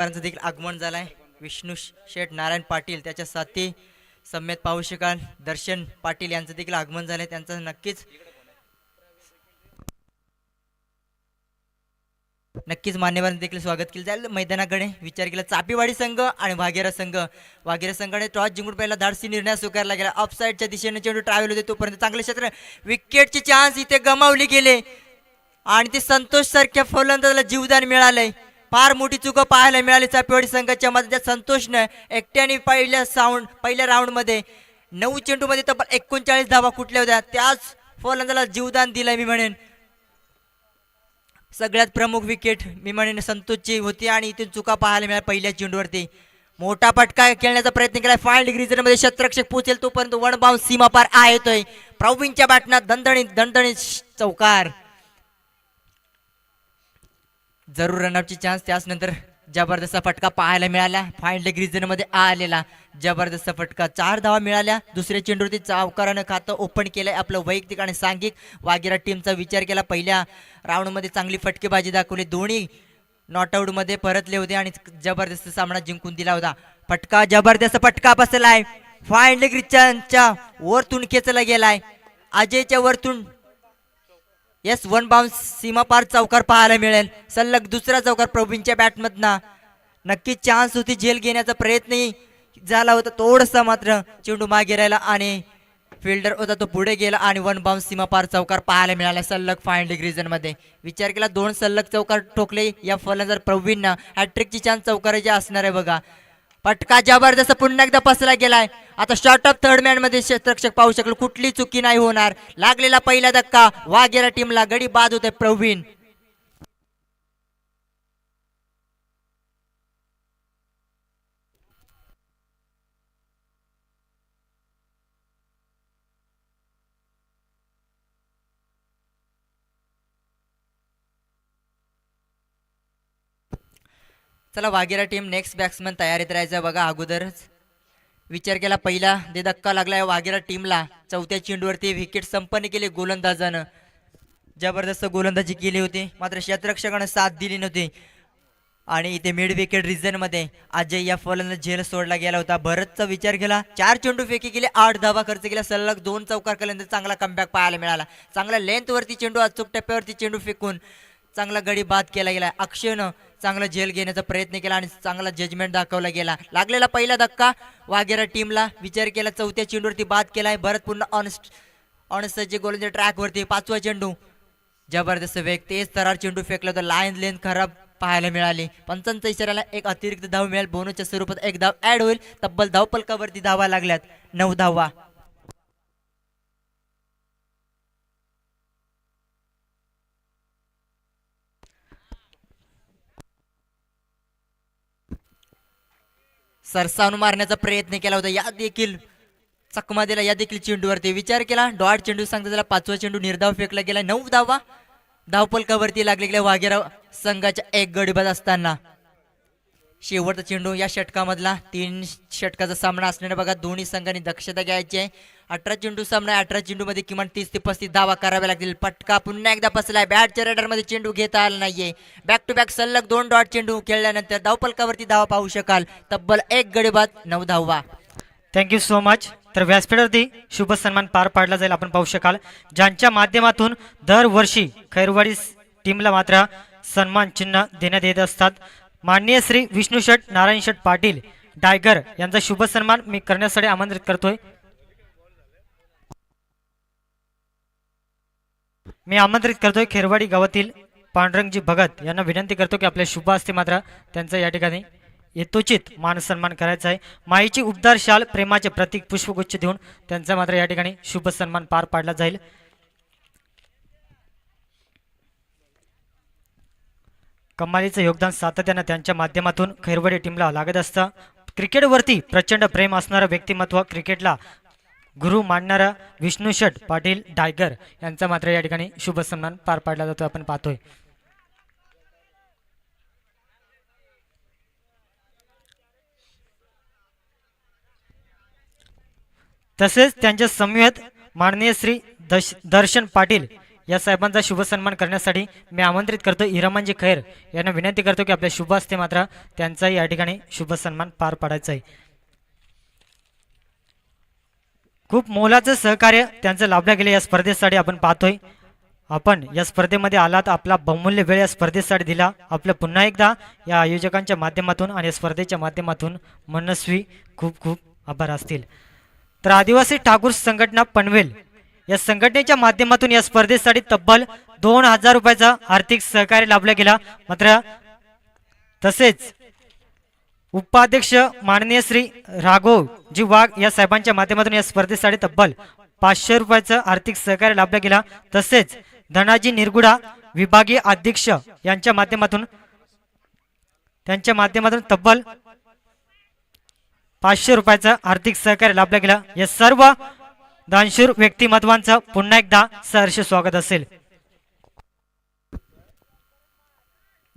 त्यांचं देखील आगमन झालंय. विष्णू शेठ नारायण पाटील त्याच्या साथी सम्यत पाहू शकाल. दर्शन पाटील यांचं देखील आगमन झालंय. त्यांचं नक्कीच नक्कीच मान्यवरांनी देखील स्वागत केलं जाईल. मैदानाकडे विचार केला चापीवाडी संघ आणि वाघेरा संघ. वाघेरा संघाने टॉस जिंकून पहिला धाडसी निर्णय स्वीकारला गेला. ऑफसाईडच्या दिशेने चेंडू ट्रॅव्हल होते. तोपर्यंत चांगले क्षेत्र. विकेटचे चान्स इथे गमावले गेले. आणि ते संतोष सारख्या फलंदाजाला जीवदान मिळालंय. फार मोठी चुकं पाहायला मिळाली. चापेवाडी संघाच्या मध्ये संतोषनं एकट्याने पहिल्या साऊंड पहिल्या राऊंडमध्ये नऊ चेंडूमध्ये तब्बल एकोणचाळीस धावा कुठल्या होत्या. त्याच फलंदाला जीवदान दिलं मी म्हणेन. सगळ्यात प्रमुख विकेट मी म्हणेन संतोषची होती आणि इथून चुका पाहायला मिळाल्या पहिल्या चेंडूवरती. मोठा फटका खेळण्याचा प्रयत्न केला फाईन डिग्री मध्ये शतरक्षक पोहोचेल तोपर्यंत वन बाउन्स सीमा पार आहेतोय प्रवीणच्या बाटण्यात दणदणीत दणदणीत चौकार. जरूर रनअपची चान्स त्याच नंतर जबरदस्त फटका पाहायला मिळाला. फाईन लेग आलेला जबरदस्त फटका. चार धावा मिळाल्या. दुसऱ्या चेंडूवरती चावकारानं खातं ओपन केलंय. आपलं वैयक्तिक आणि सांघिक वागिरा टीमचा विचार केला. पहिल्या राऊंडमध्ये चांगली फटकेबाजी दाखवली. दोन्ही नॉटआउटमध्ये परतले होते आणि जबरदस्त सामना जिंकून दिला होता. फटका जबरदस्त फटका बसलाय. फाईन लेग वरतून खेचला गेलाय. अजयच्या वरतून येस वन बाउन्स सीमा पार चौकार पाहायला मिळेल. सलग दुसरा चौकार प्रवीणच्या बॅटमधना नक्की चान्स होती झेल घेण्याचा प्रयत्नही झाला होता थोडसा मात्र. चेंडू मागे राहिला आणि फिल्डर होता तो पुढे गेला आणि वन बाउन्स सीमा पार चौकार पाहायला मिळाला सलग फाईन डिग्रीजनमध्ये विचार केला दोन सलग चौकार ठोकले. या फलंदाज प्रवीणनं हॅट्रिकची चान्स चौकाराची असणार आहे बघा. पटका जबरदस्त पुन्हा एकदा पसरा गेलाय. आता शॉर्ट ऑफ थर्ड मॅनमध्ये क्षेत्ररक्षक पाहू शकलो कुठली चुकी नाही होणार. लागलेला पहिला धक्का वाघेरा टीमला गडी बाद होते प्रवीण. चला वाघेरा टीम नेक्स्ट बॅट्समन तयारीत राहायचं बघा अगोदरच. विचार केला पहिला दे धक्का लागलाय वाघेरा टीमला चौथ्या चेंडूवरती विकेट संपन्न केले गोलंदाजानं. जबरदस्त गोलंदाजी केली होती. मात्र क्षेत्ररक्षकानं साथ दिली नव्हती. आणि इथे मिड विकेट रिझनमध्ये अजय या फलंदाज झेल सोडला गेला होता. भरतचा विचार केला. चार चेंडू फेकी केले आठ धावा खर्च केला. सलग दोन चौकार केल्यानंतर चांगला कमबॅक पाहायला मिळाला. चांगला लेंथवरती चेंडू अचूक टप्प्यावरती चेंडू फेकून चांगला गडी बाद केला गेला. अक्षयनं चांगला झेल घेण्याचा प्रयत्न केला आणि चांगला जजमेंट दाखवला गेला. लागलेला पहिला धक्का वाघेरा टीमला विचार केला चौथ्या चेंडूवरती बाद केला आहे भरत पुन्हा ऑनस्ट ऑनस्टचे गोलंदाज ट्रॅकवरती पाचवा चेंडू. जबरदस्त वेग. तेच तरार चेंडू फेकला तर लाईन लेन खराब पाहायला मिळाली. पंचांचा इशाऱ्याला एक अतिरिक्त धाव मिळेल. बोनसच्या स्वरूपात एक धाव ऍड होईल. तब्बल धावपलकावरती धावा लागल्यात. नऊ धावा. सरसावून मारण्याचा प्रयत्न केला होता. या देखील चकमा दिला. या देखील चेंडूवरती विचार केला. डॉट चेंडू सांगता त्याला पाचवा चेंडू निर्धाव फेकला गेला. नऊ धावा धावपलकावरती लागले गेल्या वाघेराव संघाच्या एक गडीबाद असताना शेवटचा चेंडू या षटकामधला. तीन षटकाचा सामना असल्याने बघा दोन्ही संघांनी दक्षता घ्यायची आहे. अठरा चेंडू सामना आहे. अठरा चेंडूमध्ये किमान तीस ते पस्तीस धावा कराव्या लागतील. पटका पुन्हा एकदा पसलाय बॅटच्या रेडरमध्ये चेंडू घेता आला नाहीये. बॅक टू बॅक सलग दोन डॉट चेंडू खेळल्यानंतर धावपलकावरती धावा पाहू शकाल. तब्बल एक गडीबाद नऊ धावा. थँक्यू सो मच तर व्यासपीठावरती शुभ सन्मान पार पाडला जाईल आपण पाहू शकाल. ज्यांच्या माध्यमातून दरवर्षी खैरवाडी टीमला मात्र सन्मान चिन्ह देण्यात येत असतात. माननीय श्री विष्णू शेठ नारायण शेठ पाटील डायगर यांचा शुभ सन्मान मी करण्यासाठी आमंत्रित करतोय. मी आमंत्रित करतोय खेरवाडी गावातील पांडुरंगजी भगत यांना विनंती करतो की आपल्या शुभ असते मात्र त्यांचा या ठिकाणी यथोचित मान सन्मान करायचा आहे. माईची उबदार शाल प्रेमाचे प्रतीक पुष्पगुच्छ देऊन त्यांचा मात्र या ठिकाणी शुभ सन्मान पार पाडला जाईल. कमालीचं योगदान सातत्यानं त्यांच्या माध्यमातून खैरवडी टीमला लागत असतं. क्रिकेटवरती प्रचंड प्रेम असणारं व्यक्तिमत्व क्रिकेटला गुरु मानणारा विष्णू पाटील डायगर यांचा मात्र या ठिकाणी शुभ सन्मान पार पाडला जातो आपण पाहतोय. तसेच त्यांच्या समूहात माननीय श्री दश दर्शन पाटील या साहेबांचा शुभसन्मान करण्यासाठी मी आमंत्रित करतो. इरामांजी खैर यांना विनंती करतो की आपल्या शुभ असते मात्र त्यांचाही या ठिकाणी शुभसन्मान पार पाडायचा आहे. खूप मोलाचं सहकार्य त्यांचं लाभलं गेलं या स्पर्धेसाठी आपण पाहतोय. आपण या स्पर्धेमध्ये आलात आपला बहुमूल्य वेळ या स्पर्धेसाठी दिला. आपलं पुन्हा एकदा या आयोजकांच्या माध्यमातून आणि या स्पर्धेच्या माध्यमातून मनस्वी खूप खूप आभार असतील. तर आदिवासी ठाकूर संघटना पनवेल या संघटनेच्या माध्यमातून या स्पर्धेसाठी तब्बल दोन हजार रुपयाचा आर्थिक सहकार्य लाभला गेला. मात्र तसेच उपाध्यक्ष माननीय श्री राघव जी वाघ या साहेबांच्या माध्यमातून या स्पर्धेसाठी तब्बल पाचशे रुपयाचं आर्थिक सहकार्य लाभला गेला. तसेच धनाजी निरगुडा विभागीय अध्यक्ष यांच्या माध्यमातून त्यांच्या माध्यमातून तब्बल पाचशे रुपयाचं आर्थिक सहकार्य लाभला गेला. या सर्व दानशूर व्यक्तिमत्वांचं पुन्हा एकदा सहर्ष स्वागत असेल.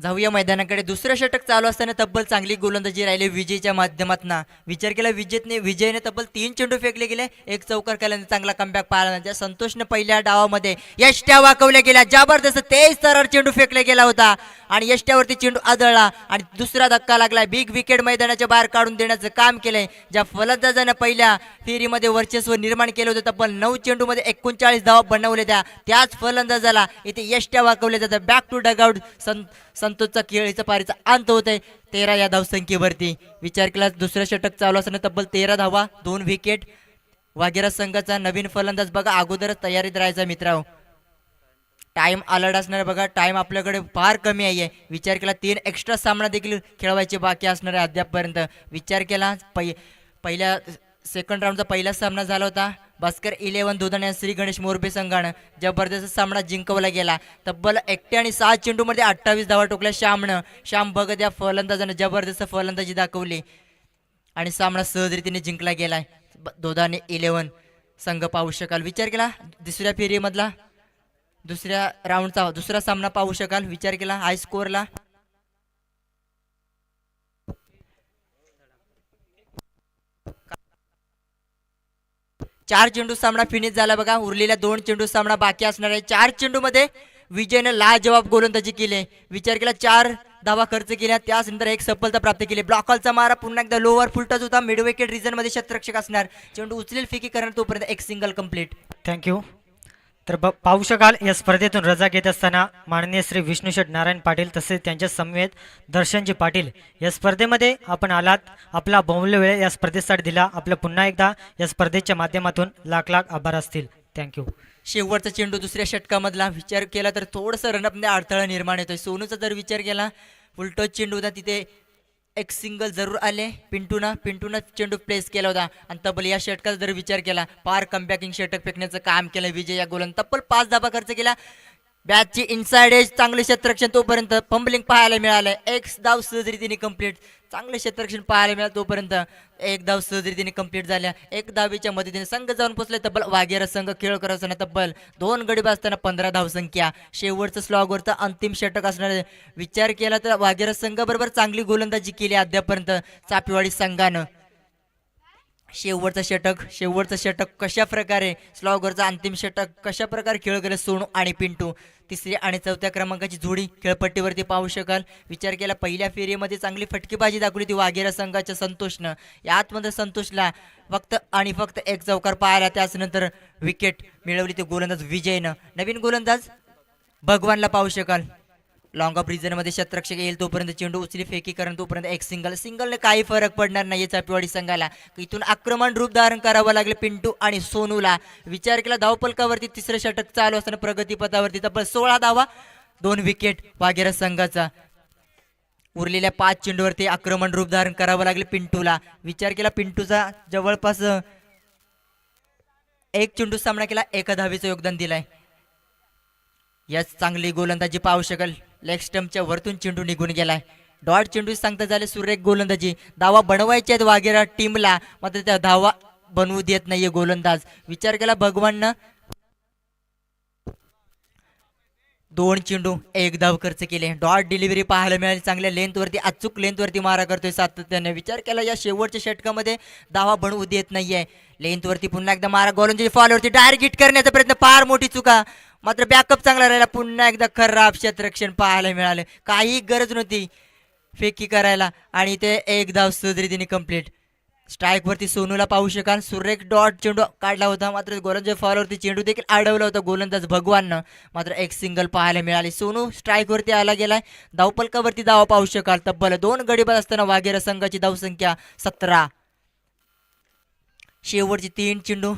जाऊया मैदानाकडे. दुसरं षटक चालू असताना तब्बल चांगली गोलंदाजी राहिली विजयच्या माध्यमातून. विचार केला विजेतने विजयने तब्बल तीन चेंडू फेकले गेले. एक चौकार केल्याने चांगला कमबॅक पाहिला त्या संतोषने पहिल्या डावामध्ये यष्ट्या वाकवल्या गेल्या. जबरदस्त तेच सरळ चेंडू फेकला गेला होता. आणि यष्ट्यावरती चेंडू आदळला. आणि दुसरा धक्का लागला. बिग विकेट मैदानाच्या बाहेर काढून देण्याचं काम केलंय. ज्या फलंदाजानं पहिल्या फेरीमध्ये वर्चस्व निर्माण केलं होतं तब्बल नऊ चेंडूमध्ये एकोणचाळीस धावा बनवले त्या. त्याच फलंदाजाला इथे यष्ट्या वाकवल्या जातात. बॅक टू डगआउट सं संतोषचा खेळीचा पारीचा अंत होत आहे तेरा या धावसंख्येवरती. विचार केला दुसरं षटक चालू असताना तब्बल तेरा धावा दोन विकेट वाघेरा संघाचा नवीन फलंदाज बघा अगोदरच तयारीत राहायचा मित्रांनो. टाइम अलर्ट असणार बघा टाइम आपल्याकडे फार कमी आहे. विचार केला तीन एक्स्ट्रा सामना देखील खेळवायचे बाकी असणार आहे अद्यापपर्यंत. विचार केला पै पहिल्या सेकंड राऊंडचा पहिला सामना झाला होता. भास्कर इलेव्हन दुधाने श्री गणेश मोरबे संघानं जबरदस्त सामना जिंकवला गेला. तब्बल एकटे आणि सहा चेंडूमध्ये अठ्ठावीस धावा टोकल्या श्यामनं. श्याम भगत या फलंदाजानं जबरदस्त फलंदाजी दाखवली. आणि सामना सहजरीतीने जिंकला गेला ब- दोधाने इलेव्हन संघ पाहू शकाल. विचार केला दुसऱ्या फेरीमधला? दुसऱ्या राऊंडचा दुसरा सामना पाहू शकाल. विचार केला हाय स्कोअरला चार चेंडू सामना फिनिश झाला बघा. उरलेल्या दोन चेंडू सामना बाकी असणार आहे. चार चेंडूमध्ये विजयनं लाजवाब गोलंदाजी केली. विचार केला चार धावा खर्च केल्या. त्यानंतर एक सफलता प्राप्त केली. ब्लॉकॉलचा मारा. पुन्हा एकदा लोअर फुलटाच होता. मिडवेकेट रिझनमध्ये शतरक्षक असणार. चेंडू उचलेल फिकी करणार तोपर्यंत एक सिंगल कंप्लीट थँक्यू तर ब पाहू शकाल या स्पर्धेतून रजा घेत असताना माननीय श्री विष्णुशेठ नारायण पाटील तसेच त्यांच्या समवेत दर्शनजी पाटील या स्पर्धेमध्ये आपण आलात. आपला बहुमूल्य वेळ या स्पर्धेसाठी दिला. आपलं पुन्हा एकदा या स्पर्धेच्या माध्यमातून लाख लाख आभार असतील. थँक्यू शेवटचा चेंडू दुसऱ्या षटकामधला. विचार केला तर थोडंसं रनअपने अडथळा निर्माण येतोय. सोनूचा जर विचार केला उलटो चेंडू तिथे एक सिंगल जरूर आले. पिंटूना पिंटूना चेंडू प्लेस केला होता. आणि तब्बल या षटकाचा जर विचार केला पार कमबॅकिंग षटक फेकण्याचं काम केलं विजय या गोलन तब्बल पाच धाबा खर्च केला. बॅटची इनसाइड एज चांगले क्षेत्ररक्षण तोपर्यंत फंबलिंग पाहायला मिळालं. एक धाव सहजरीतीने कंप्लीट चांगले क्षेत्ररक्षण पाहायला मिळालं तोपर्यंत. एक धाव सहजरीतीने कंप्लीट झाल्या. एक धावीच्या मदतीने संघ जाऊन पोचले. तब्बल वाघेरा संघ खेळ करत असताना तब्बल दोन गडी असताना पंधरा धावसंख्या शेवटचं स्लॉगवरचं अंतिम षटक असणार. विचार केला तर वाघेरा संघाबरोबर चांगली गोलंदाजी केली अद्यापर्यंत चापेवाडी संघानं. शेवटचं षटक शेवटचं षटक कशा प्रकारे स्लॉगवरचं अंतिम षटक कशा प्रकारे खेळ केलं सोनू आणि पिंटू? तिसरी आणि चौथ्या क्रमांकाची जोडी खेळपट्टीवरती पाहू शकाल. विचार केला पहिल्या फेरीमध्ये चांगली फटकेबाजी दाखवली ती वाघेरा संघाच्या संतोषनं. यातमध्ये संतोषला फक्त आणि फक्त एक चौकार पाहायला त्याच नंतर विकेट मिळवली ती गोलंदाज विजयनं. नवीन गोलंदाज भगवानला पाहू शकाल. लॉंग ऑफमध्ये शतरक्षक येईल तोपर्यंत चेंडू उचली फेकी करण तोपर्यंत एक सिंगल सिंगलने काही फरक पडणार नाही चापेवाडी संघाला. इथून आक्रमण रूप धारण करावं लागलं पिंटू आणि सोनूला. विचार केला धावपलकावरती तिसरं षटक चालू असताना प्रगतीपथावरती तब्बल सोळा धावा दोन विकेट वागेरा संघाचा. उरलेल्या पाच चेंडूवरती आक्रमण रूप धारण करावं लागले पिंटूला. विचार केला पिंटूचा जवळपास एक चेंडू सामना केला एका धावीचं योगदान दिलाय. याच चांगली गोलंदाजी पाहू शकल. लेग स्टम्पच्या वरतून चेंडू निघून गेलाय. डॉट चेंडू सांगता झाले सुरेख गोलंदाजी. धावा बनवायच्या आहेत वागेरा टीमला मात्र त्या धावा बनवू देत नाहीये गोलंदाज. विचार केला भगवाननं दोन चेंडू एक धाव खर्च केले. डॉट डिलिव्हरी पाहायला मिळाली चांगल्या लेंथवरती अचूक लेंथवरती मारा करतोय सातत्याने. विचार केला या शेवटच्या षटकामध्ये धावा बनवू देत नाहीये. लेंथवरती पुन्हा एकदा मारा. गोलंदाजी फॉलवरती डायरेक्ट हिट करण्याचा प्रयत्न. फार मोठी चुका. मात्र बॅकअप चांगला राहिला. पुन्हा एकदा खराब क्षेत्ररक्षण पाहायला मिळालं. काही गरज नव्हती फेकी करायला. आणि ते एक धाव सुधरीतीने कंप्लीट स्ट्राईक वरती सोनूला पाहू शकाल. सुरेख डॉट चेंडू काढला होता. मात्र गोलंदाज फॉलवरती चेंडू देखील अडवला होता. गोलंदाज भगवाननं मात्र एक सिंगल पाहायला मिळाली. सोनू स्ट्राईक वरती आला गेलाय. धावपलकावरती धावा पाहू शकाल. तब्बल दोन गडीबाद असताना वाघेरा संघाची धावसंख्या सतरा. शेवटचे तीन चेंडू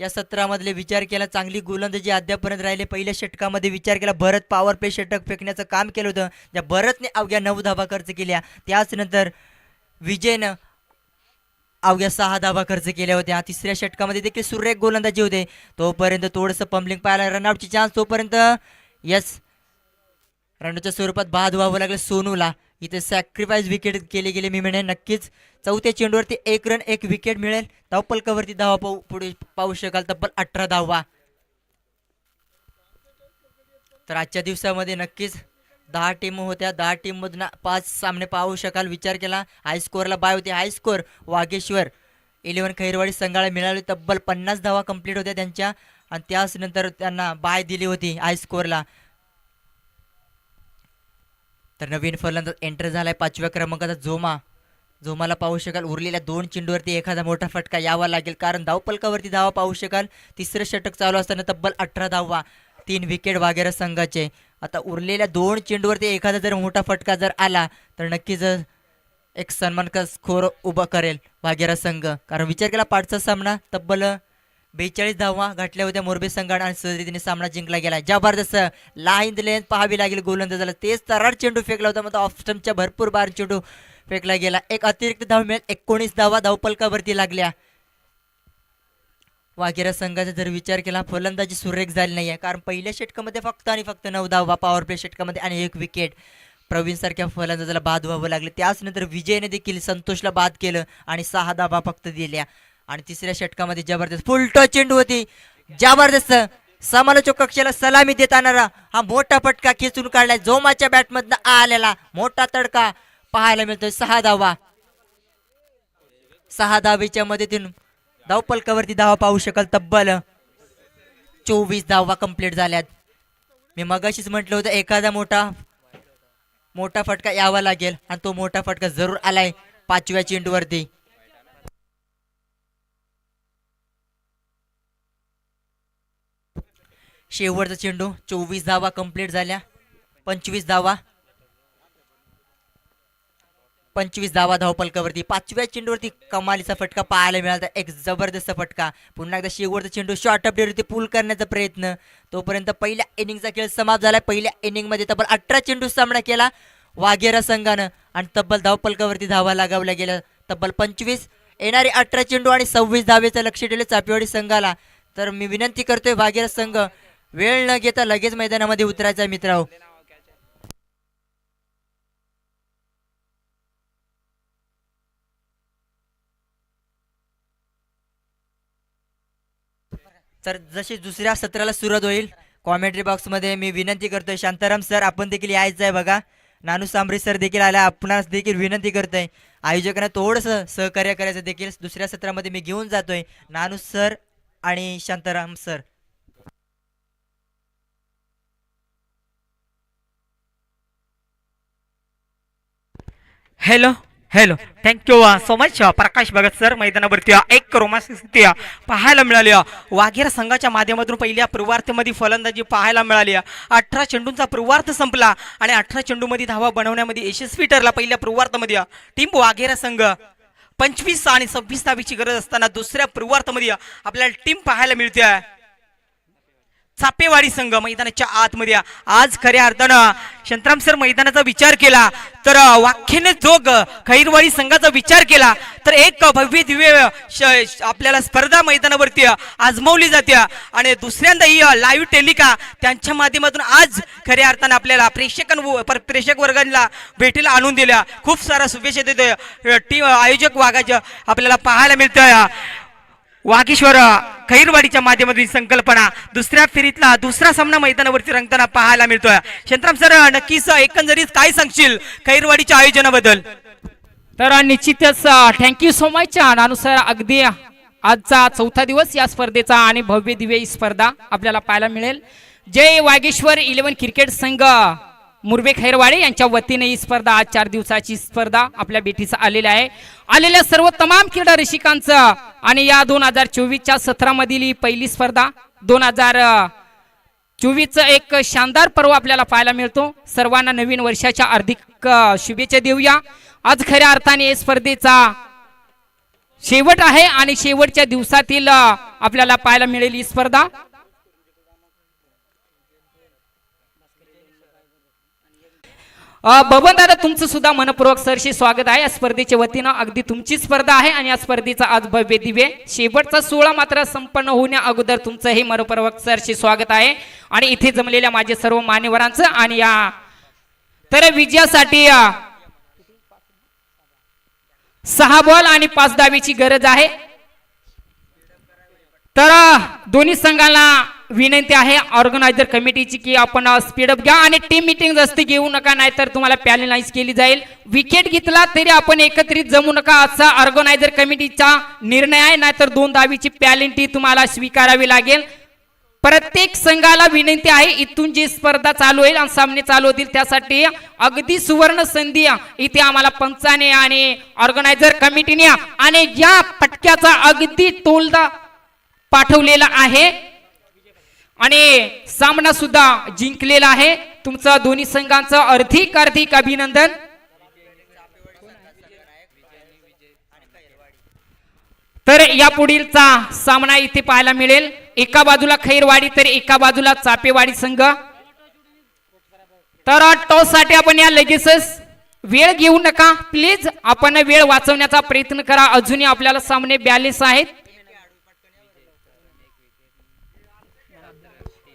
या सत्रामधले विचार केला. चांगली गोलंदाजी अद्यापर्यंत राहिले. पहिल्या षटकामध्ये विचार केला. भरत पॉवर प्ले षटक फेकण्याचं काम केलं होतं. ज्या भरतने अवघ्या नऊ धाबा खर्च केल्या. त्याचनंतर विजयनं अवघ्या सहा धाबा खर्च केल्या होत्या. तिसऱ्या षटकामध्ये देखील सुरेख गोलंदाजी होते. तोपर्यंत थोडंसं पंपलिंग पाहायला रनआउटची चान्स तोपर्यंत यस रनआउटच्या स्वरूपात बाद व्हावं लागलं सोनूला. इथे सॅक्रिफाईस विकेट केले गेले मी म्हणेन नक्कीच. चौथ्या चेंडूवरती एक रन एक विकेट मिळेल. धावपलकावरती धावा पाहू पुढे पाहू शकाल तब्बल अठरा धावा. तर आजच्या दिवसामध्ये नक्कीच दहा टीम होत्या. दहा टीममधून पाच सामने पाहू शकाल. विचार केला. हायस्कोअरला बाय होती. हायस्कोर वागेश्वर. इलेव्हन खैरवाडी संघाला मिळाले. तब्बल पन्नास धावा कंप्लीट होत्या त्यांच्या. आणि त्याच नंतर त्यांना बाय दिली होती हायस्कोरला तर नवीन फलंदाज एंटर झालाय पाचव्या क्रमांकाचा जोमा. झोमाला पाहू शकाल. उरलेल्या दोन चेंडूवरती एखादा मोठा फटका यावा लागेल. कारण धावपलकावरती धावा पाहू शकाल. तिसरं षटक चालू असताना तब्बल अठरा धावा तीन विकेट वगैरे संघाचे. आता उरलेल्या दोन चेंडूवरती एखादा जर मोठा फटका जर आला तर नक्कीच एक सन्मान का स्कोर उभा करेल वागेरा संघ. कारण विचार केला पाठचा सामना तब्बल बेचाळीस धावा गाठल्या होत्या मोरबे संघाने आणि सहजरीतीने सामना जिंकला गेला. जबरदस्त लाईन लेन पाहावी लागेल गोलंदाजाला तेच तरार चेंडू फेकला होता मग ऑफस्टमच्या भरपूर बार चेंडू फेकला गेला. एक अतिरिक्त धाव मिळेल एकोणीस धावा धावपलकावरती लागल्या. वाघेरा संघाचा जर विचार केला फलंदाजी सुरेख झाली नाही आहे कारण पहिल्या षटकामध्ये फक्त आणि फक्त नऊ धावा पॉवर प्ले षटकामध्ये आणि एक विकेट प्रवीणसारख्या फलंदाजाला बाद व्हावं लागले. त्याच नंतर विजयने देखील संतोषला बाद केलं आणि सहा धावा फक्त दिल्या. आणि तिसऱ्या षटकामध्ये जबरदस्त फुलटो चेंडू होती. जबरदस्त. समालोचक कक्षाला सलामी देताना हा मोठा फटका खेचून काढलाय. जोमाच्या बॅटमधनं आलेला मोठा तडका पाहायला मिळतोय. सहा धावा. सहा धावेच्या मदतीतून धावपलकावरती धावा पाहू शकाल तब्बल. चोवीस धावा कंप्लीट झाल्यात. मी मगाशीच म्हटलं होतं एखादा मोठा मोठा फटका यावा लागेल आणि तो मोठा फटका जरूर आलाय पाचव्या चेंडूवरती शेवटचा चेंडू चोवीस धावा कंप्लीट झाल्या पंचवीस धावा पंचवीस धावा धावपलकावरती पाचव्या चेंडूवरती कमालीचा फटका पाहायला मिळाला. एक जबरदस्त फटका. पुन्हा एकदा शेवटचा चेंडू शॉर्ट अपडेवरती पूल करण्याचा प्रयत्न. तोपर्यंत पहिल्या इनिंगचा खेळ समाप्त झाला पहिल्या इनिंगमध्ये तब्बल अठरा चेंडू सामना केला वाघेरा संघानं. आणि तब्बल धावपलकावरती धावा लागावल्या गेल्या. तब्बल पंचवीस येणारे अठरा चेंडू आणि सव्वीस धावेचं लक्ष ठेवले चापेवाडी संघाला. तर मी विनंती करतोय वाघेरा संघ वेळ न घेता लगेच मैदानामध्ये उतरायचा मित्रांनो. तर जशी दुसऱ्या सत्राला सुरुवात होईल कॉमेंट्री बॉक्समध्ये मी विनंती करतोय शांताराम सर आपण देखील यायचं आहे बघा. नानू सांबरे सर देखील आल्या आपणास देखील विनंती करतोय. आयोजकांना थोडंसं सहकार्य करायचं देखील दुसऱ्या सत्रामध्ये मी घेऊन जातोय. नानू सर आणि Shantaram sir hello hello thank you so much Prakash Bhagat sir मैदानावरती uh, एक रोमांचक uh, पाहायला मिळाली uh, वाघेरा संघाच्या माध्यमातून पहिल्या पूर्वार्थमध्ये फलंदाजी पाहायला मिळाली अठरा चेंडूंचा पूर्वार्थ संपला आणि अठरा चेंडूमध्ये धावा बनवण्यामध्ये यशस्वी ठरला पहिल्या पूर्वार्थमध्ये टीम वाघेरा संघ. पंचवीस आणि सव्वीस धावीची गरज असताना दुसऱ्या पूर्वार्थमध्ये आपल्याला टीम पाहायला मिळते. चापेवाडी संघ मैदानाच्या आतमध्ये. आज खऱ्या अर्थानं शंतराम सर मैदानाचा विचार केला तर वाख्याने जो खैरवाडी संघाचा विचार केला तर एक भव्य दिव्य श- आपल्याला स्पर्धा मैदानावरती आजमावली जाते. आणि दुसऱ्यांदा ही लाईव्ह टेलिका त्यांच्या माध्यमातून आज खऱ्या अर्थानं आपल्याला प्रेक्षकां प्रेक्षक वर्गाला भेटीला आणून दिल्या. खूप सारा शुभेच्छा देतो टीम आयोजक वाघाच्या आपल्याला पाहायला मिळतं वागेश्वर खैरवाडीच्या माध्यमातून संकल्पना. दुसऱ्या फेरीतला दुसरा सामना मैदानावरती रंगताना पाहायला मिळतोय. शंतराम सर नक्कीच एकंदरीत काय सांगशील खैरवाडीच्या आयोजनाबद्दल? तर निश्चितच थँक्यू सो मच अनुसार अगदी आजचा चौथा दिवस या स्पर्धेचा आणि भव्य दिव्य स्पर्धा आपल्याला पाहायला मिळेल. जय वागेश्वर इलेव्हन क्रिकेट संघ. मुरबे खैरवाडे यांच्या वतीने ही स्पर्धा आज चार दिवसाची स्पर्धा आपल्या बेटीचा आलेली आहे. आलेल्या सर्व तमाम क्रीडा रसिकांचं आणि या दोन हजार चोवीसच्या सत्रामधील ही पहिली स्पर्धा दोन हजार चोवीसचं एक शानदार पर्व आपल्याला पाहायला मिळतो. सर्वांना नवीन वर्षाच्या हार्दिक शुभेच्छा देऊया. आज खऱ्या अर्थाने या स्पर्धेचा शेवट आहे आणि शेवटच्या दिवसातील आपल्याला पाहायला मिळेल ही स्पर्धा. बबन दादा तुमचं सुद्धा मनपूर्वक सरशी स्वागत आहे. या स्पर्धेच्या वतीनं अगदी तुमची स्पर्धा आहे आणि या स्पर्धेचा आज भव्य दिव्य शेवटचा सोहळा मात्र संपन्न होण्या अगोदर तुमचंही मनपूर्वक सरशी स्वागत आहे. आणि इथे जमलेल्या माझे सर्व मान्यवरांचं आणि या तर विजयासाठी सहा बॉल आणि पाच दावीची गरज आहे. तर दोन्ही संघाला विनंती आहे ऑर्गनायझर कमिटीची की आपण स्पीडअप घ्या आणि टीम मिटिंग जास्त घेऊ नका नाहीतर तुम्हाला पॅनलाइज केली जाईल. विकेट घेतला तरी आपण एकत्रित जमू नका असा ऑर्गनायझर कमिटीचा निर्णय आहे नाहीतर दोन दहावीची पॅलेंटी तुम्हाला स्वीकारावी लागेल. प्रत्येक संघाला विनंती आहे इथून जी स्पर्धा चालू होईल आणि सामने चालू होतील त्यासाठी अगदी सुवर्ण संधी इथे आम्हाला पंचाने आणि ऑर्गनायझर कमिटीने आणि या पटक्याचा अगदी तोलदा पाठवलेला आहे. आणि सामना सुद्धा जिंकलेला आहे. तुमचं दोन्ही संघांचं अर्धिक अर्धिक अभिनंदन. तर या पुढीलचा सामना इथे पाहायला मिळेल. एका बाजूला खैरवाडी तर एका बाजूला चापेवाडी संघ. तर टॉससाठी आपण या लगेचच वेळ घेऊ नका. प्लीज आपण वेळ वाचवण्याचा प्रयत्न करा. अजूनही आपल्याला सामने बॅलेन्स आहेत.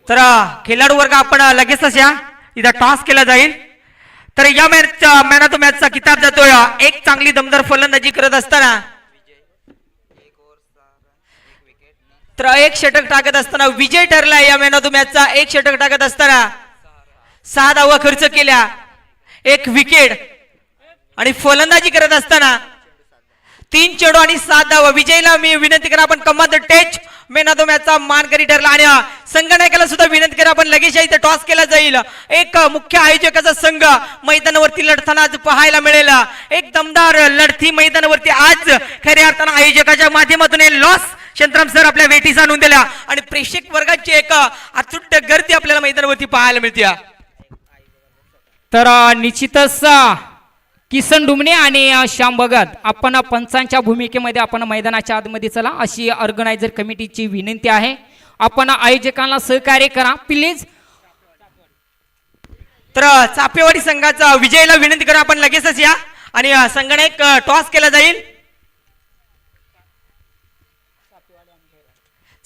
तर खेळाडू वर्ग आपण लगेचच या इथं टॉस केला जाईल. तर या मॅचचा मॅन ऑफ द मॅचचा किताब जातोय एक चांगली दमदार फलंदाजी करत असताना. तर एक षटक टाकत असताना विजय ठरला या मॅन ऑफ द मॅचचा एक षटक टाकत असताना सहा धावा खर्च केल्या. एक विकेट आणि फलंदाजी करत असताना तीन चेडू आणि सात धावा. विजयला मी विनंती करा आपण कमांड टेच मेन ऑफ द मॅचचा मानकरी ठरला? आणि अ, सुद्धा विनंती करा पण लगेच इथे टॉस केला जाईल. एक मुख्य आयोजकाचा संघ मैदानावरती लढताना आज पाहायला मिळेल. एक दमदार लढती मैदानावरती आज खऱ्या अर्थानं आयोजकाच्या माध्यमातून लॉस शंतराम सर आपल्या वेटीस आणून दिल्या. आणि प्रेक्षक वर्गाची एक अ, अचूट गर्दी आपल्याला मैदानावरती पाहायला मिळते. तर निश्चितच किसन डुमणे आणि श्याम भगत. आपण पंचांच्या भूमिकेमध्ये आपण मैदानाच्या आतमध्ये चला. अशी ऑर्गनायझर कमिटीची विनंती आहे. आपण आयोजकांना सहकार्य करा. प्लीज. तर चापेवाडी संघाचा विजयला विनंती करा. आपण लगेचच या. आणि संघाने संगणक टॉस केला जाईल.